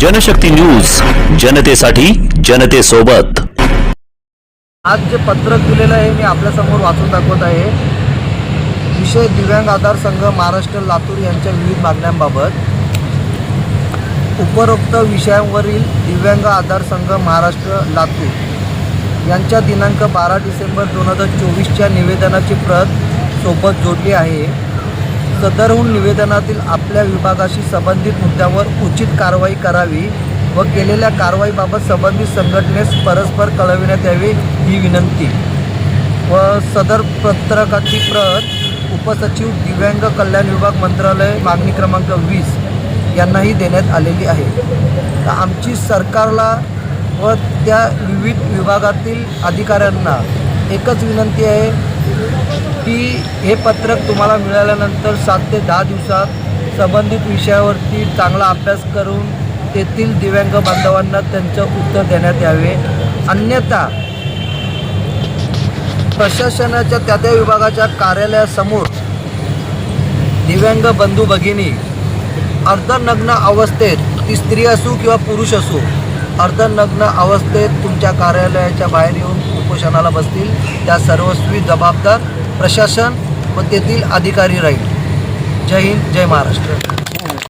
Janshakti news जनतेसाठी जनतेसोबत. आज जे पत्रक दिलेलं आहे मी आपल्यासमोर वाचून दाखवत आहे. विषय दिव्यांग आधार संघ महाराष्ट्र लातूर यांच्या विविध मागण्यांबाबत. उपरोक्त विषयांवरील दिव्यांग आधार संघ महाराष्ट्र लातूर यांच्या दिनांक बारा डिसेंबर दोन हजार चोवीसच्या निवेदनाची प्रत सोबत जोडली आहे. सदरहून निवेदनातील आपल्या विभागाशी संबंधित मुद्द्यावर उचित कारवाई करावी व केलेल्या कारवाईबाबत संबंधित संघटनेस परस्पर कळविण्यात यावी ही विनंती. व सदर पत्रकाची प्रत उपसचिव दिव्यांग कल्याण विभाग मंत्रालय मागणी क्रमांक वीस यांनाही देण्यात आलेली आहे. तर आमची सरकारला व त्या विविध विभागातील अधिकाऱ्यांना एकच विनंती आहे की हे पत्रक तुम्हाला मिळाल्यानंतर सात ते दहा दिवसात संबंधित विषयावरती चांगला अभ्यास करून तेथील दिव्यांग बांधवांना त्यांचं उत्तर देण्यात यावे. अन्यथा प्रशासनाच्या त्या त्या विभागाच्या कार्यालयासमोर दिव्यांग बंधू भगिनी अर्धनग्न अवस्थेत ती स्त्री असू किंवा पुरुष असू अर्धनग्न अवस्थेत तुमच्या कार्यालयाच्या बाहेर येऊन उपोषणाला बसतील. त्या सर्वस्वी जबाबदार प्रशासन व तेथील अधिकारी राहील. जय हिंद जय महाराष्ट्र.